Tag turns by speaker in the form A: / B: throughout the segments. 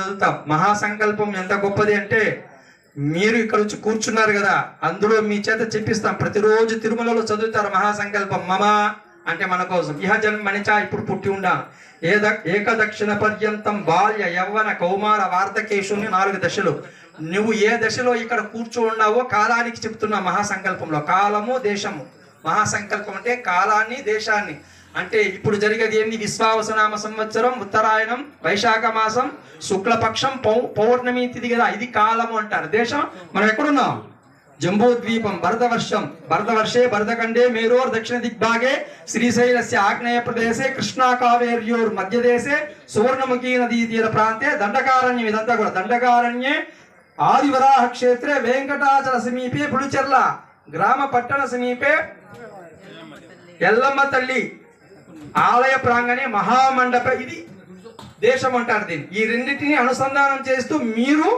A: చదువుతాం. మహాసంకల్పం ఎంత గొప్పది అంటే మీరు ఇక్కడ వచ్చి కూర్చున్నారు కదా అందులో మీ చేత చెప్పిస్తాం. ప్రతిరోజు తిరుమలలో చదువుతారు మహాసంకల్పం. మమ అంటే మన కోసం. ఇహ జన్మనిచా ఇప్పుడు పుట్టి ఉండా. ఏద ఏకదక్షిణ పర్యంతం బాల్య యవ్వన కౌమార వార్ధకేశుని నాలుగు దశలు. నువ్వు ఏ దశలో ఇక్కడ కూర్చో ఉన్నావో కాలానికి చెప్తున్నా మహాసంకల్పంలో. కాలము దేశము. మహాసంకల్పం అంటే కాలాన్ని దేశాన్ని. అంటే ఇప్పుడు జరిగేది ఏంది? విశ్వావసనామ సంవత్సరం ఉత్తరాయణం వైశాఖ మాసం శుక్లపక్షం పౌ పౌర్ణమి తిది కదా ఇది కాలము అంటారు. దేశం? మనం ఎక్కడున్నాం? జంబూద్వీపం భరతవర్షం భరతవర్షే భరతఖండే మేరోర్ దక్షిణ దిగ్భాగే శ్రీశైలస్య ఆగ్నేయ ప్రదేశే కృష్ణా కావేర్యోర్ మధ్యదేశే సువర్ణముఖీ నదీ తీర ప్రాంతే దండకారణ్యం ఇదంతా కూడా. దండకారణ్యే ఆదివరాహ క్షేత్రే వెంకటాచల సమీపే పులిచెర్ల గ్రామ పట్టణ సమీపే ఎల్లమ్మ తల్లి. ఆలయ ప్రాంగణే మహామండప ఇది దేశం అంటారు దీన్ని. ఈ రెండింటిని అనుసంధానం చేస్తూ మీరు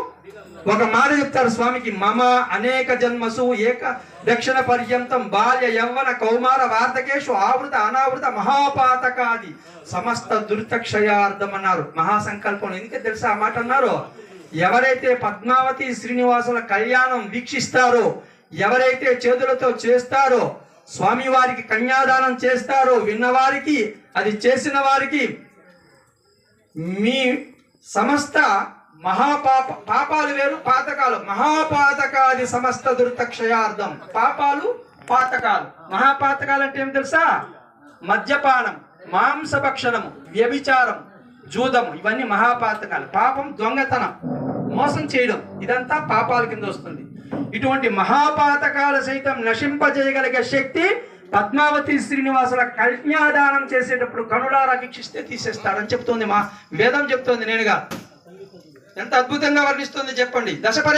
A: ఒక మాట చెప్తారు స్వామికి మమ అనేక జన్మసు ఏక దక్షిణ పర్యంతం బాల్య యవ్వన కౌమార వార్ధకేషు ఆవృత అనావృత మహాపాతకాది సమస్త దుర్తక్షయార్థం అన్నారు. మహాసంకల్పం. ఎందుకే తెలుసా ఆ మాట అన్నారు? ఎవరైతే పద్మావతి శ్రీనివాసుల కళ్యాణం వీక్షిస్తారో ఎవరైతే చేతులతో చేస్తారో స్వామి వారికి కన్యాదానం చేస్తారో విన్నవారికి అది చేసిన వారికి మీ సమస్త మహాపాప పాపాలు వేరు పాతకాలు. మహాపాతకాది సమస్త దుర్తక్షయార్థం. పాపాలు పాతకాలు. మహాపాతకాలు అంటే ఏం తెలుసా? మద్యపానం మాంసభక్షణము వ్యభిచారం జూదము. ఇవన్నీ మహాపాతకాలు. పాపం దొంగతనం మోసం చేయడం. ఇదంతా పాపాల కింద వస్తుంది. ఇటువంటి మహాపాతకాల సైతం నశింపజేయగలిగే శక్తి పద్మావతి శ్రీనివాసుల కన్యాదానం చేసేటప్పుడు కనులారా వీక్షిస్తే తీసేస్తాడని చెప్తోంది మా వేదం చెప్తోంది నేనుగా. ఎంత అద్భుతంగా వర్ణిస్తుంది చెప్పండి. దశపరే